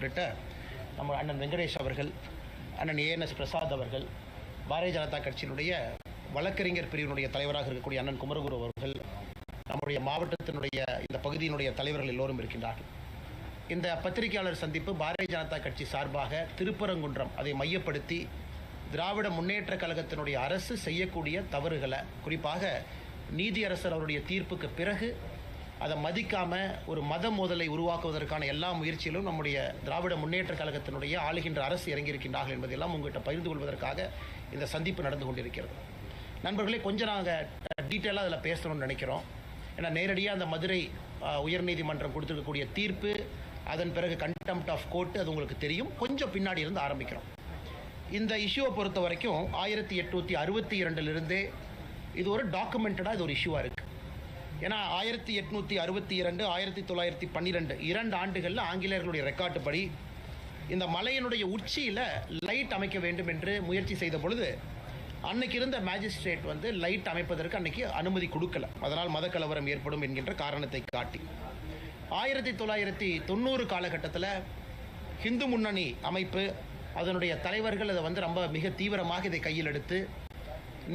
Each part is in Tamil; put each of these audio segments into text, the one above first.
உள்ளிட்ட நம்ம அண்ணன் வெங்கடேஷ் அவர்கள் அண்ணன் ஏஎன்எஸ் பிரசாத் அவர்கள் பாரதிய ஜனதா கட்சியினுடைய வழக்கறிஞர் பிரிவினுடைய தலைவராக இருக்கக்கூடிய அண்ணன் குமரகுரு அவர்கள் நம்முடைய மாவட்டத்தினுடைய இந்த பகுதியினுடைய தலைவர்கள் எல்லோரும் இருக்கின்றார்கள். இந்த பத்திரிகையாளர் சந்திப்பு பாரதிய ஜனதா கட்சி சார்பாக திருப்பரங்குன்றம் அதை மையப்படுத்தி திராவிட முன்னேற்ற கழகத்தினுடைய அரசு செய்யக்கூடிய தவறுகளை குறிப்பாக நீதியரசர் அவருடைய தீர்ப்புக்கு பிறகு அதை மதிக்காம ஒரு மத மோதலை உருவாக்குவதற்கான எல்லா முயற்சியிலும் நம்முடைய திராவிட முன்னேற்ற கழகத்தினுடைய ஆளுகின்ற அரசு இறங்கியிருக்கின்றார்கள் என்பதெல்லாம் உங்கள்கிட்ட பகிர்ந்து கொள்வதற்காக இந்த சந்திப்பு நடந்து கொண்டிருக்கிறது. நண்பர்களே கொஞ்சம் நாங்கள் டீட்டெயிலாக அதில் பேசணும்னு நினைக்கிறோம். ஏன்னா நேரடியாக அந்த மதுரை உயர்நீதிமன்றம் கொடுத்துருக்கக்கூடிய தீர்ப்பு அதன் பிறகு கண்டெம்ட் ஆஃப் கோர்ட் அது உங்களுக்கு தெரியும். கொஞ்சம் பின்னாடி இருந்து ஆரம்பிக்கிறோம். இந்த இஷ்யூவை பொறுத்த வரைக்கும் ஆயிரத்தி எட்நூற்றி அறுபத்தி இரண்டிலிருந்தே இது ஒரு டாக்குமெண்டடாக இது ஒரு இஷ்யூவாக இருக்குது ஏன்னா ஆயிரத்தி எட்நூற்றி அறுபத்தி இரண்டு ஆயிரத்தி தொள்ளாயிரத்தி பன்னிரெண்டு இரண்டு ஆண்டுகளில் ஆங்கிலேயர்களுடைய ரெக்கார்டு படி இந்த மலையினுடைய உச்சியில் லைட் அமைக்க வேண்டும் என்று முயற்சி செய்த பொழுது அன்னைக்கு இருந்த மேஜிஸ்ட்ரேட் வந்து லைட் அமைப்பதற்கு அன்னைக்கு அனுமதி கொடுக்கல. அதனால் மதக்கலவரம் ஏற்படும் என்கின்ற காரணத்தை காட்டி. ஆயிரத்தி தொள்ளாயிரத்தி தொண்ணூறு காலகட்டத்தில் ஹிந்து முன்னணி அமைப்பு அதனுடைய தலைவர்கள் அதை வந்து ரொம்ப மிக தீவிரமாக இதை கையில் எடுத்து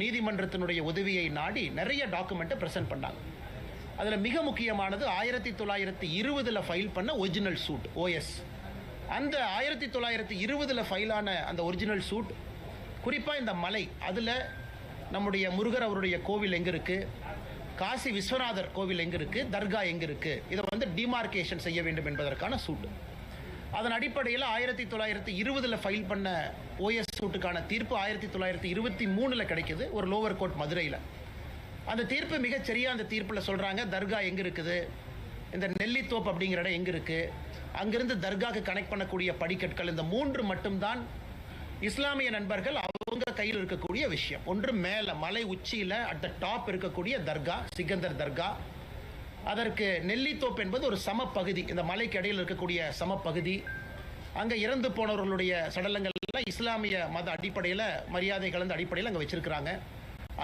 நீதிமன்றத்தினுடைய உதவியை நாடி நிறைய டாக்குமெண்ட்டை ப்ரெசென்ட் பண்ணாங்க. அதில் மிக முக்கியமானது ஆயிரத்தி தொள்ளாயிரத்தி இருபதில் ஃபைல் பண்ண ஒரிஜினல் சூட் ஓஎஸ் அந்த ஆயிரத்தி தொள்ளாயிரத்தி இருபதில் ஃபைலான அந்த ஒரிஜினல் சூட் குறிப்பாக இந்த மலை அதில் நம்முடைய முருகர் அவருடைய கோவில் எங்கே இருக்குது காசி விஸ்வநாதர் கோவில் எங்கே இருக்குது தர்கா எங்கே இருக்குது இதை வந்து டிமார்க்கேஷன் செய்ய வேண்டும் என்பதற்கான சூட் அதன் அடிப்படையில் ஆயிரத்தி தொள்ளாயிரத்தி இருபதில் ஃபைல் பண்ண ஓஎஸ் சூட்டுக்கான தீர்ப்பு ஆயிரத்தி தொள்ளாயிரத்தி இருபத்தி மூணில் கிடைக்குது ஒரு லோவர் கோர்ட் மதுரையில். அந்த தீர்ப்பு மிகச் சரியா அந்த தீர்ப்பில் சொல்கிறாங்க தர்கா எங்கே இருக்குது? இந்த நெல்லித்தோப்பு அப்படிங்கிற இடம் எங்கே இருக்குது அங்கிருந்து தர்காக்கு கனெக்ட் பண்ணக்கூடிய படிக்கற்கள் இந்த மூன்று மட்டும்தான் இஸ்லாமிய நண்பர்கள் அவங்க கையில் இருக்கக்கூடிய விஷயம். ஒன்று மேலே மலை உச்சியில் அட் த டாப் இருக்கக்கூடிய தர்கா சிகந்தர் தர்கா. அதற்கு நெல்லித்தோப்பு என்பது ஒரு சமப்பகுதி. இந்த மலைக்கு இடையில் இருக்கக்கூடிய சமப்பகுதி. அங்கே இறந்து போனவர்களுடைய சடலங்கள்லாம் இஸ்லாமிய மத அடிப்படையில் மரியாதை கலந்த அடிப்படையில் அங்கே வச்சுருக்கிறாங்க.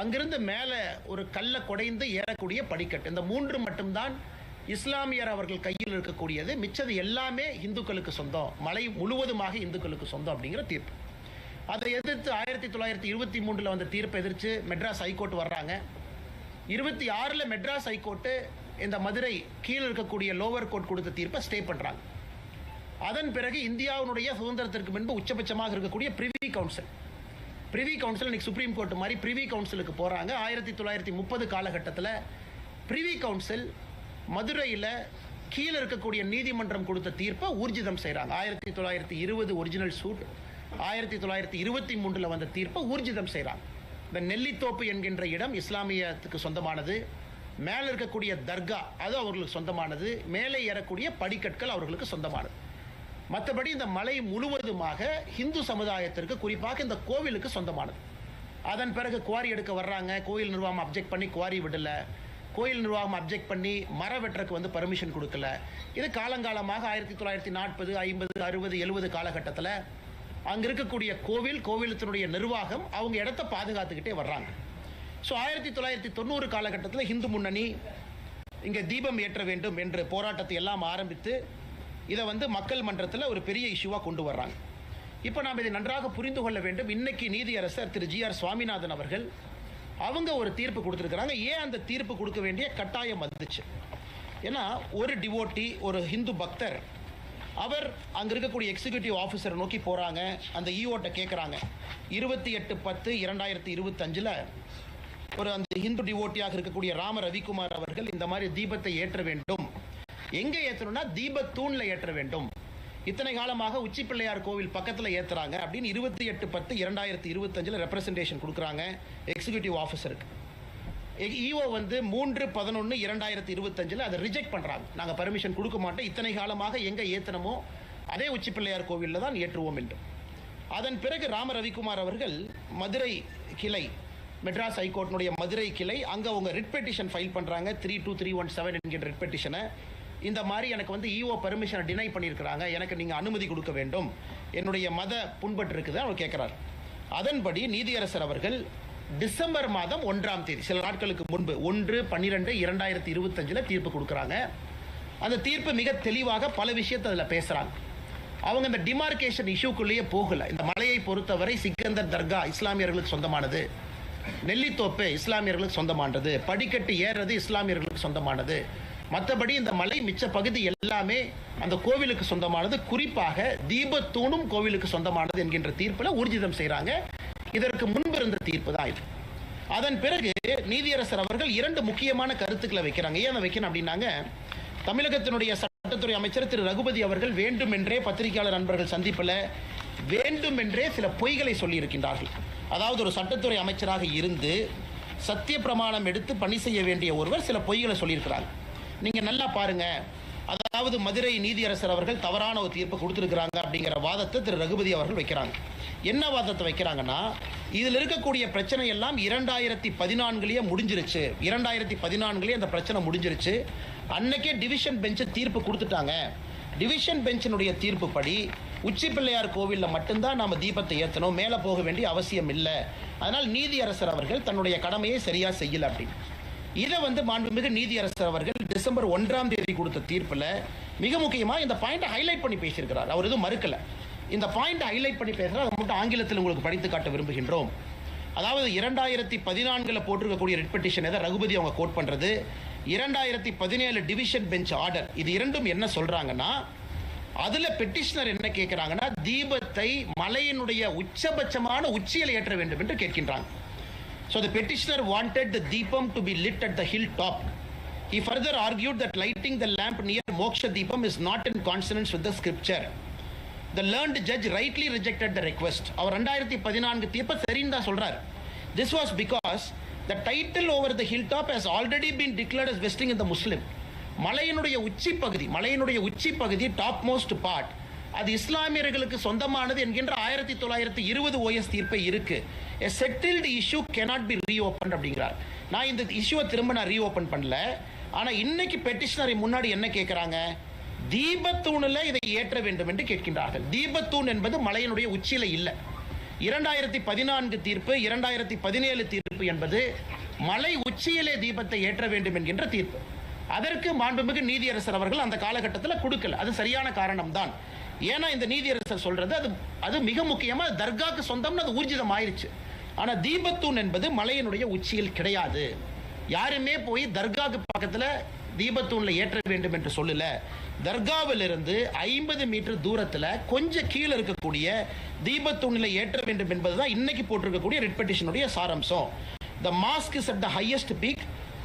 அங்கிருந்து மேலே ஒரு கல்லை குடைந்து ஏறக்கூடிய படிக்கட்டு. இந்த மூன்று மட்டும்தான் இஸ்லாமியர் அவர்கள் கையில் இருக்கக்கூடியது. மிச்சது எல்லாமே இந்துக்களுக்கு சொந்தம். மலை முழுவதுமாக இந்துக்களுக்கு சொந்தம் அப்படிங்கிற தீர்ப்பு. அதை எதிர்த்து ஆயிரத்தி தொள்ளாயிரத்தி இருபத்தி மூன்றில் வந்த தீர்ப்பை எதிர்த்து மெட்ராஸ் ஹைகோர்ட் வர்றாங்க. இருபத்தி ஆறில் மெட்ராஸ் ஹைகோர்ட்டு இந்த மதுரை கீழே இருக்கக்கூடிய லோவர் கோர்ட் கொடுத்த தீர்ப்பை ஸ்டே பண்ணுறாங்க அதன் பிறகு இந்தியாவினுடைய சுதந்திரத்திற்கு முன்பு உச்சபட்சமாக இருக்கக்கூடிய பிரிவி கவுன்சில். பிரிவி கவுன்சில் இன்னைக்கு சுப்ரீம் கோர்ட் மாதிரி பிரிவி கவுன்சிலுக்கு போகிறாங்க ஆயிரத்தி தொள்ளாயிரத்தி முப்பது காலகட்டத்தில் பிரிவி கவுன்சில் மதுரையில் கீழே இருக்கக்கூடிய நீதிமன்றம் கொடுத்த தீர்ப்பை ஊர்ஜிதம் செய்கிறாங்க ஆயிரத்தி தொள்ளாயிரத்தி இருபது ஒரிஜினல் சூட் ஆயிரத்தி தொள்ளாயிரத்தி இருபத்தி மூன்றில் வந்த தீர்ப்பை ஊர்ஜிதம் செய்கிறாங்க இந்த நெல்லித்தோப்பு என்கின்ற இடம் இஸ்லாமியத்துக்கு சொந்தமானது. மேலே இருக்கக்கூடிய தர்கா அது அவர்களுக்கு சொந்தமானது. மேலே ஏறக்கூடிய படிக்கற்கள் அவர்களுக்கு சொந்தமானது. மற்றபடி இந்த மலை முழுவதுமாக ஹிந்து சமுதாயத்திற்கு குறிப்பாக இந்த கோவிலுக்கு சொந்தமானது. அதன் பிறகு குவாரி எடுக்க வர்றாங்க. கோயில் நிர்வாகம் அப்ஜெக்ட் பண்ணி குவாரி விடல. கோயில் நிர்வாகம் அப்ஜெக்ட் பண்ணி மர வெட்டுறக்கு வந்து பர்மிஷன் கொடுக்கல. இது காலங்காலமாக ஆயிரத்தி தொள்ளாயிரத்தி நாற்பது ஐம்பது அறுபது எழுபது காலகட்டத்தில் அங்கே இருக்கக்கூடிய கோவில் கோவிலத்தினுடைய நிர்வாகம் அவங்க இடத்த பாதுகாத்துக்கிட்டே வர்றாங்க. ஸோ ஆயிரத்தி தொள்ளாயிரத்தி தொண்ணூறு காலகட்டத்தில் ஹிந்து முன்னணி இங்கே தீபம் ஏற்ற வேண்டும் என்று போராட்டத்தை எல்லாம் ஆரம்பித்து இதை வந்து மக்கள் மன்றத்தில் ஒரு பெரிய இஷ்யூவாக கொண்டு வர்றாங்க. இப்போ நாம் இதை நன்றாக புரிந்து கொள்ள வேண்டும். இன்னைக்கு நீதியரசர் திரு ஜி ஆர் சுவாமிநாதன் அவர்கள் அவங்க ஒரு தீர்ப்பு கொடுத்துருக்குறாங்க. ஏன் அந்த தீர்ப்பு கொடுக்க வேண்டிய கட்டாயம் வந்துச்சு? ஏன்னா ஒரு டிவோட்டி ஒரு ஹிந்து பக்தர் அவர் அங்கே இருக்கக்கூடிய எக்ஸிக்யூட்டிவ் ஆஃபீஸரை நோக்கி போகிறாங்க அந்த இஓட்டை கேட்குறாங்க இருபத்தி எட்டு பத்து இரண்டாயிரத்தி இருபத்தஞ்சில் ஒரு அந்த ஹிந்து டிவோட்டியாக இருக்கக்கூடிய ராம ரவிக்குமார் அவர்கள் இந்த மாதிரி தீபத்தை ஏற்ற வேண்டும். எங்கே ஏற்றணும்னா தீபத்தூண்ல ஏற்ற வேண்டும். இத்தனை காலமாக உச்சி பிள்ளையார் கோவில் பக்கத்தில் ஏற்றுறாங்க அப்படின்னு இருபத்தி எட்டு பத்து இரண்டாயிரத்தி இருபத்தஞ்சில் ரெப்ரசன்டேஷன் கொடுக்குறாங்க எக்ஸிக்யூட்டிவ் ஆஃபீஸருக்கு இஓ வந்து மூன்று பதினொன்று இரண்டாயிரத்தி இருபத்தஞ்சில் அதை ரிஜெக்ட் பண்ணுறாங்க நாங்கள் பர்மிஷன் கொடுக்க மாட்டோம். இத்தனை காலமாக எங்கே ஏற்றணுமோ அதே உச்சி பிள்ளையார் கோவிலில் தான் ஏற்றுவோம் என்று. அதன் பிறகு ராம ரவிக்குமார் அவர்கள் மதுரை கிளை மெட்ராஸ் ஹைகோர்ட்டினுடைய மதுரை கிளை அங்கே அவங்க ரிட் பெட்டிஷன் ஃபைல் பண்ணுறாங்க three two three one seven என்கிற ரிட் பெட்டிஷனை இந்த மாதிரி எனக்கு வந்து இஓ பர்மிஷனை டினை பண்ணியிருக்கிறாங்க. எனக்கு நீங்கள் அனுமதி கொடுக்க வேண்டும். என்னுடைய மத புண்பட்டு இருக்குது அவர் கேட்குறாரு. அதன்படி நீதியரசர் அவர்கள் டிசம்பர் மாதம் ஒன்றாம் தேதி சில நாட்களுக்கு முன்பு ஒன்று பன்னிரெண்டு இரண்டாயிரத்தி இருபத்தஞ்சில் தீர்ப்பு கொடுக்குறாங்க. அந்த தீர்ப்பு மிக தெளிவாக பல விஷயத்தை அதில் பேசுகிறாங்க அவங்க இந்த டிமார்கேஷன் இஷ்யூக்குள்ளேயே போகலை. இந்த மலையை பொறுத்தவரை சிக்கந்தர் தர்கா இஸ்லாமியர்களுக்கு சொந்தமானது. நெல்லித்தோப்பு இஸ்லாமியர்களுக்கு சொந்தமானது. படிக்கட்டு ஏறுறது இஸ்லாமியர்களுக்கு சொந்தமானது. மற்றபடி இந்த மலை மிச்ச பகுதி எல்லாமே அந்த கோவிலுக்கு சொந்தமானது. குறிப்பாக தீபத்தூணும் கோவிலுக்கு சொந்தமானது என்கின்ற தீர்ப்பில் ஊர்ஜிதம் செய்கிறாங்க இதற்கு முன்பு இருந்த தீர்ப்பு தான் இது. அதன் பிறகு நீதியரசர் அவர்கள் இரண்டு முக்கியமான கருத்துக்களை வைக்கிறாங்க. ஏன் அதை வைக்கணும் அப்படின்னாங்க தமிழகத்தினுடைய சட்டத்துறை அமைச்சர் திரு. ரகுபதி அவர்கள் வேண்டுமென்றே பத்திரிகையாளர் நண்பர்கள் சந்திப்பில் வேண்டுமென்றே சில பொய்களை சொல்லியிருக்கின்றார்கள். அதாவது ஒரு சட்டத்துறை அமைச்சராக இருந்து சத்திய பிரமாணம் எடுத்து பணி செய்ய வேண்டிய ஒருவர் சில பொய்களை சொல்லியிருக்கிறாங்க நீங்கள் நல்லா பாருங்க. அதாவது மதுரை நீதியரசர் அவர்கள் தவறான ஒரு தீர்ப்பு கொடுத்துருக்குறாங்க அப்படிங்கிற வாதத்தை திரு. ரகுபதி அவர்கள் வைக்கிறாங்க. என்ன வாதத்தை வைக்கிறாங்கன்னா இதில் இருக்கக்கூடிய பிரச்சனை எல்லாம் இரண்டாயிரத்தி பதினான்குலேயே முடிஞ்சிருச்சு. இரண்டாயிரத்தி பதினான்குலேயே அந்த பிரச்சனை முடிஞ்சிருச்சு. அன்னைக்கே டிவிஷன் பெஞ்சு தீர்ப்பு கொடுத்துட்டாங்க. டிவிஷன் பெஞ்சினுடைய தீர்ப்புப்படி உச்சி பிள்ளையார் கோவிலில் மட்டும்தான் நாம் தீபத்தை ஏற்றணும் மேலே போக வேண்டிய அவசியம் இல்லை. அதனால் நீதியரசர் அவர்கள் தன்னுடைய கடமையை சரியாக செய்யலை அப்படின்னு. இதை வந்து மாண்புமிகு நீதியரசர் அவர்கள் டிசம்பர் ஒன்றாம் தேதி கொடுத்த தீர்ப்பில் மிக முக்கியமாக இந்த பாயிண்ட்டை ஹைலைட் பண்ணி பேசியிருக்கிறார். அவர் எதுவும் மறுக்கல. இந்த பாயிண்ட்டை ஹைலைட் பண்ணி பேசுகிறார் அதை மட்டும் ஆங்கிலத்தில் உங்களுக்கு படித்து காட்ட விரும்புகின்றோம். அதாவது இரண்டாயிரத்தி பதினான்கில் போட்டிருக்கக்கூடிய ரெட் பெட்டிஷன் எதை ரகுபதி அவங்க கோட் பண்ணுறது இரண்டாயிரத்தி பதினேழு டிவிஷன் பெஞ்ச் ஆர்டர் இது இரண்டும் என்ன சொல்கிறாங்கன்னா அதில் பெட்டிஷனர் என்ன கேட்குறாங்கன்னா தீபத்தை மலையினுடைய உச்சபட்சமான உச்சியில் ஏற்ற வேண்டும் என்று கேட்கின்றாங்க. So the petitioner wanted the deepam to be lit at the hilltop. He further argued that lighting the lamp near Moksha Deepam is not in consonance with the scripture. The learned judge rightly rejected the request. அவர் ரெண்டாயிரத்தி பதினான்கு தீர்ப்பை சரின்னு தான் சொல்றார் this was because the title over the hill top has already been declared as vesting in the Muslim மலையினுடைய உச்சி பகுதி மலையினுடைய உச்சி பகுதி டாப் மோஸ்ட் பார்ட் அது இஸ்லாமியர்களுக்கு சொந்தமானது என்கின்ற ஆயிரத்தி தொள்ளாயிரத்தி இருபது ஓஎஸ் தீர்ப்பை இருக்கு. A settled issue cannot be reopen அப்படிங்கிறார். நான் இந்த இஷ்யூவை திரும்ப நான் ரீஓப்பன் பண்ணல. ஆனால் இன்னைக்கு பெட்டிஷனரை முன்னாடி என்ன கேட்குறாங்க தீபத்தூணில் இதை ஏற்ற வேண்டும் என்று கேட்கின்றார்கள். தீபத்தூண் என்பது மலையினுடைய உச்சியில இல்லை. இரண்டாயிரத்தி பதினான்கு தீர்ப்பு இரண்டாயிரத்தி பதினேழு தீர்ப்பு என்பது மலை உச்சியிலே தீபத்தை ஏற்ற வேண்டும் என்கின்ற தீர்ப்பு. அதற்கு மாண்புமிகு நீதியரசர் அவர்கள் அந்த காலகட்டத்தில் கொடுக்கல. அது சரியான காரணம் தான் ஏன்னா இந்த நீதியரசர் சொல்றது அது அது மிக முக்கியமா தர்காக்கு சொந்தம்னு அது ஊர்ஜிதம் ஆயிருச்சு ஆனா தீபத்தூண் என்பது மலையினுடைய உச்சியில் கிடையாது. யாருமே போய் தர்காக்கு பக்கத்துல தீபத்தூண்ல ஏற்ற வேண்டும் என்று சொல்லல. தர்காவிலிருந்து ஐம்பது மீட்டர் தூரத்துல கொஞ்சம் கீழே இருக்கக்கூடிய தீபத்தூண்ல ஏற்ற வேண்டும் என்பதுதான் இன்னைக்கு போட்டிருக்கக்கூடிய ரெட் பெட்டிஷனுடைய சாராம்சம். The mosque is at the highest peak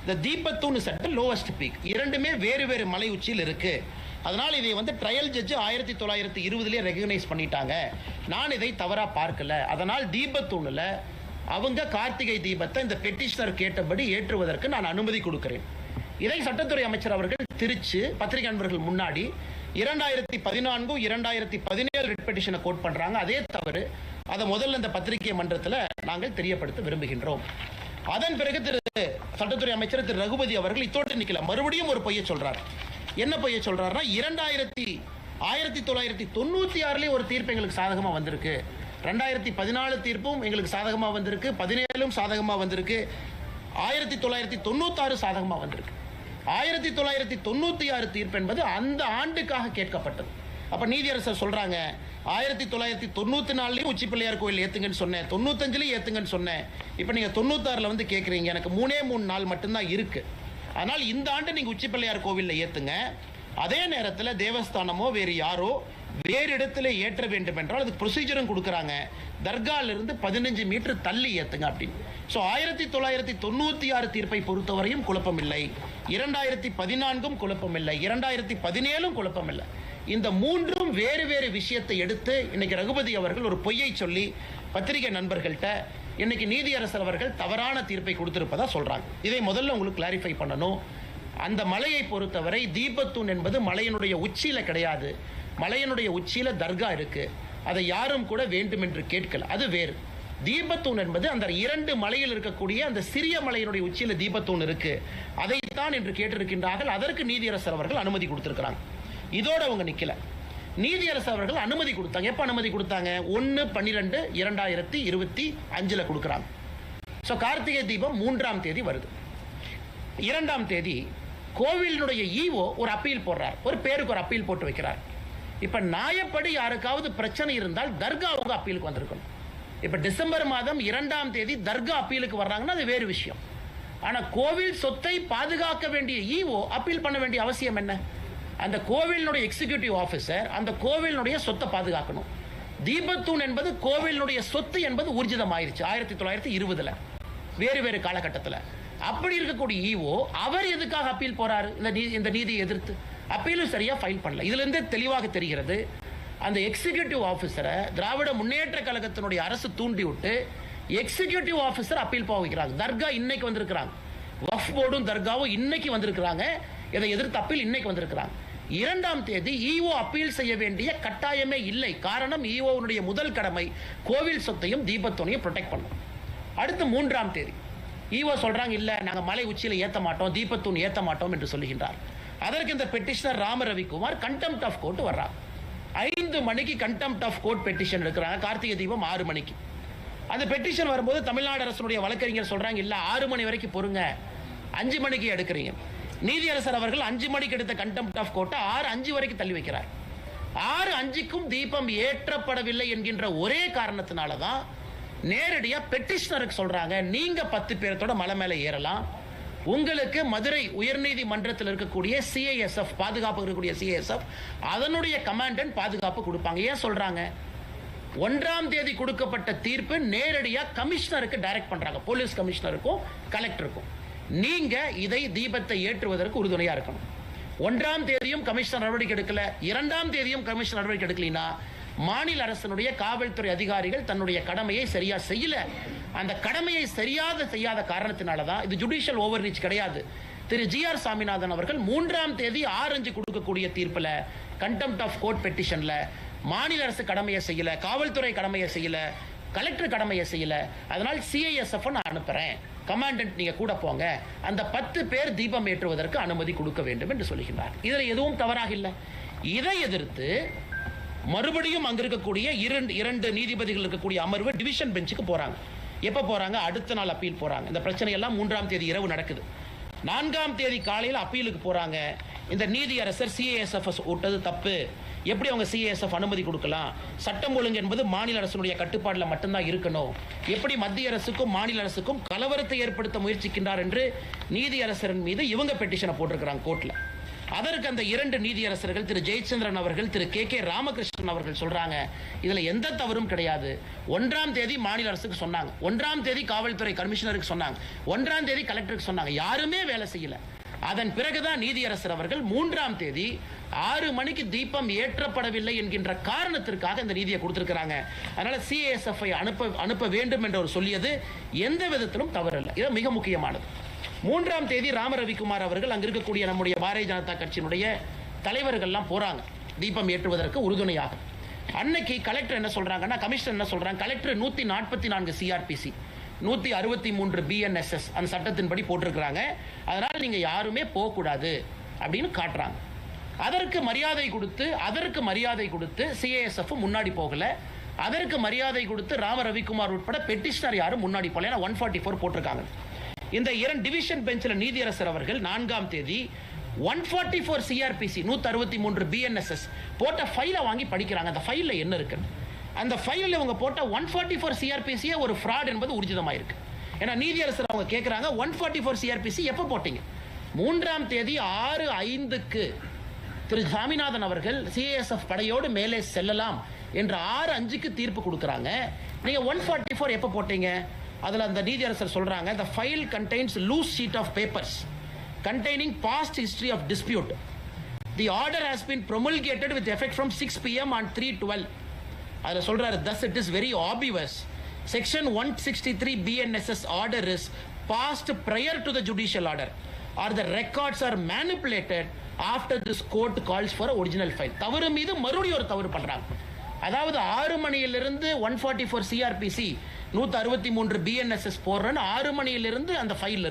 the Deepathoon is at the lowest peak இரண்டுமே வேறு வேறு மலை உச்சியில் இருக்குது அதனால் இதை வந்து ட்ரையல் ஜட்ஜ் ஆயிரத்தி தொள்ளாயிரத்தி இருபதுலேயே ரெகக்னைஸ் பண்ணிட்டாங்க. நான் இதை தவறாக பார்க்கல. அதனால் தீபத்தூணில் அவங்க கார்த்திகை தீபத்தை இந்த பெட்டிஷனர் கேட்டபடி ஏற்றுவதற்கு நான் அனுமதி கொடுக்கிறேன். இதை சட்டத்துறை அமைச்சர் அவர்கள் திருச்சு பத்திரிகை நண்பர்கள் முன்னாடி இரண்டாயிரத்தி பதினான்கும் இரண்டாயிரத்தி பதினேழு ரிட் பெட்டிஷனை கோட் பண்ணுறாங்க அதே தவறு. அதை முதல்ல இந்த பத்திரிகை மன்றத்தில் நாங்கள் தெரியப்படுத்த விரும்புகின்றோம். அதன் பிறகு திரு சட்டத்துறை அமைச்சர் திரு ரகுபதி அவர்கள் இத்தோடு நிற்கல மறுபடியும் ஒரு பொய்யை சொல்றார். என்ன பொய்யை சொல்றாருன்னா இரண்டாயிரத்தி ஆயிரத்தி தொள்ளாயிரத்தி தொண்ணூத்தி ஆறுலயே ஒரு தீர்ப்பு எங்களுக்கு சாதகமா வந்திருக்கு. ரெண்டாயிரத்தி பதினாலு தீர்ப்பும் எங்களுக்கு சாதகமா வந்திருக்கு. பதினேழும் சாதகமா வந்திருக்கு. ஆயிரத்தி தொள்ளாயிரத்தி தொண்ணூத்தாறு சாதகமா வந்திருக்கு. ஆயிரத்தி தொள்ளாயிரத்தி தொண்ணூத்தி ஆறு தீர்ப்பு என்பது அந்த ஆண்டுக்காக கேட்கப்பட்டது. அப்ப நீதியரசர் சொல்றாங்க ஆயிரத்தி தொள்ளாயிரத்தி தொண்ணூத்தி நாலுலயும் உச்சி பிள்ளையார் கோயில் ஏத்துங்கன்னு சொன்னேன். தொண்ணூத்தஞ்சுலயும் ஏத்துங்கன்னு சொன்னேன். இப்ப நீங்க தொண்ணூத்தாறுல வந்து கேக்குறீங்க. எனக்கு மூணே மூணு நாள் மட்டும்தான் இருக்கு. ஆனால் இந்த ஆண்டு நீங்க உச்சி பிள்ளையார் கோவில்ல ஏத்துங்க. அதே நேரத்தில் தேவஸ்தானமோ வேறு யாரோ வேறு இடத்துல ஏற்ற வேண்டும் என்றால் அதுக்கு ப்ரொசீஜரும் கொடுக்குறாங்க. தர்காலிருந்து பதினஞ்சு மீட்டர் தள்ளி ஏற்றுங்க அப்படின்னு ஸோ ஆயிரத்தி தொள்ளாயிரத்தி தொண்ணூற்றி ஆறு தீர்ப்பை பொறுத்தவரையும் குழப்பமில்லை. இரண்டாயிரத்தி பதினான்கும் குழப்பமில்லை. இரண்டாயிரத்தி பதினேழும் குழப்பமில்லை. இந்த மூன்றும் வேறு வேறு விஷயத்தை எடுத்து இன்னைக்கு ரகுபதி அவர்கள் ஒரு பொய்யை சொல்லி பத்திரிகை நண்பர்கள்ட்ட இன்னைக்கு நீதியரசர் அவர்கள் தவறான தீர்ப்பை கொடுத்திருப்பதா சொல்றாங்க. இதை முதல்ல உங்களுக்கு கிளாரிஃபை பண்ணணும். அந்த மலையை பொறுத்தவரை தீபத்தூண் என்பது மலையினுடைய உச்சியில கிடையாது. மலையினுடைய உச்சியில தர்கா இருக்கு. அதை யாரும் கூட வேண்டும் என்று கேட்கல. அது வேறு. தீபத்தூண் என்பது அந்த இரண்டு மலையில் இருக்கக்கூடிய அந்த சிறிய மலையினுடைய உச்சியில் தீபத்தூண் இருக்கு. அதைத்தான் என்று கேட்டிருக்கின்றார்கள். அதற்கு நீதியரசர் அவர்கள் அனுமதி கொடுத்திருக்கிறாங்க. இதோடு அவங்க நிக்கல. நீதியரசு அவர்கள் அனுமதி கொடுத்தாங்க. எப்போ அனுமதி கொடுத்தாங்க? ஒன்னு பன்னிரெண்டு இரண்டாயிரத்தி இருபத்தி அஞ்சுல கொடுக்குறாங்க. ஸோ கார்த்திகை தீபம் மூன்றாம் தேதி வருது. இரண்டாம் தேதி கோவிலினுடைய ஈஓ ஒரு அப்பீல் போடுறார். ஒரு பேருக்கு ஒரு அப்பீல் போட்டு வைக்கிறார். இப்போ நியாயப்படி யாருக்காவது பிரச்சனை இருந்தால் தர்கா அவங்க அப்பீலுக்கு வந்திருக்கணும். இப்போ டிசம்பர் மாதம் இரண்டாம் தேதி தர்கா அப்பீலுக்கு வர்றாங்கன்னா அது வேறு விஷயம். ஆனால் கோவில் சொத்தை பாதுகாக்க வேண்டிய ஈஓ அப்பீல் பண்ண வேண்டிய அவசியம் என்ன? அந்த கோவிலினுடைய எக்ஸிகியூட்டிவ் ஆஃபீஸர் அந்த கோவிலினுடைய சொத்தை பாதுகாக்கணும். தீபத்தூண் என்பது கோவிலினுடைய சொத்து என்பது ஊர்ஜிதம் ஆயிருச்சு ஆயிரத்தி தொள்ளாயிரத்தி இருபதுல. வேறு வேறு காலகட்டத்தில். அப்படி இருக்கக்கூடிய இஓ அவர் எதுக்காக அப்பீல் போறாரு? இந்த நீ இந்த நீதியை எதிர்த்து. அப்பீலும் சரியாக ஃபைல் பண்ணல. இதுலேருந்தே தெளிவாக தெரிகிறது அந்த எக்ஸிகியூட்டிவ் ஆஃபீஸரை திராவிட முன்னேற்ற கழகத்தினுடைய அரசு தூண்டி விட்டு எக்ஸிகியூட்டிவ் ஆஃபீஸர் அப்பீல் போக வைக்கிறாங்க. தர்கா இன்னைக்கு வந்திருக்கிறாங்க. வஃப் போர்டும் தர்காவும் இன்னைக்கு வந்திருக்கிறாங்க. இதை எதிர்த்து அப்பீல் இன்னைக்கு வந்திருக்கிறாங்க. இரண்டாம் தேதி ஈஓ அப்பீல் செய்ய வேண்டிய கட்டாயமே இல்லை. காரணம் ஈஓனுடைய முதல் கடமை கோவில் சொத்தையும் தீபத்தோனையும் ப்ரொடெக்ட் பண்ணும் அடுத்து மூன்றாம் தேதி. ஈஓ சொல்கிறாங்க இல்லை நாங்கள் மலை உச்சியில் ஏற்ற மாட்டோம் தீபத்தூன் ஏற்ற மாட்டோம் என்று சொல்லுகின்றார். அதற்கு இந்த petitioner Rama Ravikumar contempt of court வர்றாங்க ஐந்து மணிக்கு கண்டெம்ட் ஆஃப் கோர்ட் பெட்டிஷன் எடுக்கிறாங்க. கார்த்திகை தீபம் ஆறு மணிக்கு. அந்த பெட்டிஷன் வரும்போது தமிழ்நாடு அரசுடைய வழக்கறிஞர் சொல்கிறாங்க இல்லை ஆறு மணி வரைக்கும் பொறுங்க. அஞ்சு மணிக்கு எடுக்கிறீங்க. நீதியரசர் அவர்கள் அஞ்சு மணிக்கு எடுத்த கண்டெம்ட் ஆஃப் கோர்ட்டை ஆறு அஞ்சு வரைக்கும் தள்ளி வைக்கிறார். ஆறு அஞ்சுக்கும் தீபம் ஏற்றப்படவில்லை என்கின்ற ஒரே காரணத்தினால தான் நேரடியாக பெட்டிஷனருக்கு சொல்கிறாங்க நீங்கள் பத்து பேரத்தோட மலை மேலே ஏறலாம். உங்களுக்கு மதுரை உயர்நீதிமன்றத்தில் இருக்கக்கூடிய சிஐஎஸ்எஃப் பாதுகாப்பு இருக்கக்கூடிய சிஐஎஸ்எஃப் அதனுடைய கமாண்டன்ட் பாதுகாப்பு கொடுப்பாங்க. ஏன் சொல்கிறாங்க ஒன்றாம் தேதி கொடுக்கப்பட்ட தீர்ப்பு நேரடியாக கமிஷனருக்கு டைரக்ட் பண்ணுறாங்க போலீஸ் கமிஷனருக்கும் கலெக்டருக்கும் நீங்க இதை தீபத்தை ஏற்றுவதற்கு உறுதுணையா இருக்கணும். ஒன்றாம் தேதியும் கமிஷனர் நடவடிக்கை எடுக்கல. இரண்டாம் தேதியும் கமிஷனர் நடவடிக்கை எடுக்கலைன்னா மாநில அரசினுடைய காவல்துறை அதிகாரிகள் தன்னுடைய கடமையை சரியா செய்யல. அந்த கடமையை சரியாக செய்யாத காரணத்தினால தான் இது ஜுடிஷியல் ஓவர் ரீச் கிடையாது. திரு ஜி ஆர் சாமிநாதன் அவர்கள் மூன்றாம் தேதி ஆரஞ்சு கொடுக்கக்கூடிய தீர்ப்பில் கண்டெம்ட் ஆஃப் கோர்ட் பெட்டிஷன்ல மாநில அரசு கடமையை செய்யல காவல்துறை கடமையை செய்யல கலெக்டர் கடமையை செய்யல. அதனால் சிஐஎஸ்எஃப் நான் அனுப்புறேன். கமாண்டன்ட் நீங்க கூட போங்க. அந்த பத்து பேர் தீபம் ஏற்றுவதற்கு அனுமதி கொடுக்க வேண்டும் என்று சொல்லுகின்றார் இதில் எதுவும் தவறாக இல்லை. இதை எதிர்த்து மறுபடியும் அங்க இருக்கக்கூடிய இரண்டு இரண்டு நீதிபதிகள் இருக்கக்கூடிய அமர்வு டிவிஷன் பெஞ்சுக்கு போறாங்க. எப்ப போறாங்க? அடுத்த நாள் அப்பீல் போறாங்க. இந்த பிரச்சனை எல்லாம் மூன்றாம் தேதி இரவு நடக்குது. நான்காம் தேதி காலையில் அப்பீலுக்கு போறாங்க. இந்த நீதியரசர் சிஏஎஸ்எஃப்எஸ் விட்டது தப்பு. எப்படி அவங்க சிஏஎஸ்எஃப் அனுமதி கொடுக்கலாம்? சட்டம் ஒழுங்கு என்பது மாநில அரசுடைய கட்டுப்பாட்டில் மட்டும்தான் இருக்கணும். எப்படி மத்திய அரசுக்கும் மாநில அரசுக்கும் கலவரத்தை ஏற்படுத்த முயற்சிக்கின்றார் என்று நீதியரசரின் மீது இவங்க பெட்டிஷனை போட்டிருக்கிறாங்க கோர்ட்டில் அதற்கு அந்த இரண்டு நீதியரசர்கள் திரு ஜெயச்சந்திரன் அவர்கள் திரு கே கே ராமகிருஷ்ணன் அவர்கள் சொல்றாங்க இதுல எந்த தவறும் கிடையாது. ஒன்றாம் தேதி மாநில அரசுக்கு சொன்னாங்க. ஒன்றாம் தேதி காவல்துறை கமிஷனருக்கு சொன்னாங்க. ஒன்றாம் தேதி கலெக்டருக்கு சொன்னாங்க. யாருமே வேலை செய்யல. அதன் பிறகுதான் நீதியரசர் அவர்கள் மூன்றாம் தேதி ஆறு மணிக்கு தீபம் ஏற்றப்படவில்லை என்கின்ற காரணத்திற்காக இந்த நீதியை கொடுத்திருக்கிறாங்க. அதனால சிஏஎஸ்எஃப் அனுப்ப அனுப்ப வேண்டும் என்று அவர் சொல்லியது எந்த விதத்திலும் தவறில்லை. இது மிக முக்கியமானது. மூன்றாம் தேதி ராம ரவிக்குமார் அவர்கள் அங்க இருக்கக்கூடிய நம்முடைய பாரதிய ஜனதா கட்சியினுடைய தலைவர்கள்லாம் போறாங்க. தீபம் ஏற்றுவதற்கு உறுதுணையாக. அன்னைக்கு கலெக்டர் என்ன சொல்றாங்கன்னா கமிஷனர் என்ன சொல்றாங்க கலெக்டர் நூத்தி நாற்பத்தி நான்கு சிஆர்பிசி நூத்தி அறுபத்தி மூன்று பிஎன்எஸ்எஸ் அந்த சட்டத்தின்படி போட்டிருக்கிறாங்க. அதனால நீங்க யாருமே போகக்கூடாது அப்படின்னு காட்டுறாங்க. அதற்கு மரியாதை கொடுத்து அதற்கு மரியாதை கொடுத்து சிஏஎஸ்எஃப் முன்னாடி போகல. அதற்கு மரியாதை கொடுத்து ராம ரவிக்குமார் உட்பட பெட்டிஷனர் யாரும் முன்னாடி போகல. ஏன்னா ஒன் ஃபார்ட்டி ஃபோர் போட்டிருக்காங்க. இந்த இரண்டு டிவிஷன் பெஞ்சில் நீதியரசர் அவர்கள் நான்காம் தேதி ஒன் ஃபார்ட்டி ஃபோர் சிஆர்பிசி நூற்றி அறுபத்தி மூன்று பிஎன்எஸ்எஸ் போட்ட ஃபைலை வாங்கி படிக்கிறாங்க. அந்த ஃபைலில் என்ன இருக்குன்னு? அந்த ஃபைலில் இவங்க போட்ட ஒன் ஃபார்ட்டி ஃபோர் சிஆர்பிசியே ஒரு ஃப்ராட் என்பது உறுதிதமாயிருக்கு. ஏன்னா நீதியரசர் அவங்க கேட்குறாங்க ஒன் ஃபார்ட்டி ஃபோர் சிஆர்பிசி எப்போ போட்டீங்க? மூன்றாம் தேதி ஆறு ஐந்துக்கு. திரு சாமிநாதன் அவர்கள் சிஏஎஸ்எஃப் படையோடு மேலே செல்லலாம் என்று ஆறு அஞ்சுக்கு தீர்ப்பு கொடுக்குறாங்க. நீங்கள் ஒன் ஃபார்ட்டி ஃபோர் எப்போ போட்டீங்க? அதில் அந்த நீதியரசர் சொல்கிறாங்க the file contains loose sheet of papers containing past history of dispute the order has has been promulgated with effect from 6 pm on 312 அதில் சொல்கிறாரு thus it is very obvious section one sixty three BNSS order is passed prior to the judicial order or the records are manipulated after this court calls for original file தவறு மீது மறுபடியும் ஒரு தவறு பண்ணுறாங்க அதாவது ஆறு மணியிலிருந்து ஒன் ஃபார்ட்டி ஃபோர் சிஆர்பிசி நூற்றி அறுபத்தி மூன்று பிஎன்எஸ்எஸ் போடுறேன்னு ஆறு மணியிலிருந்து அந்த ஃபைல்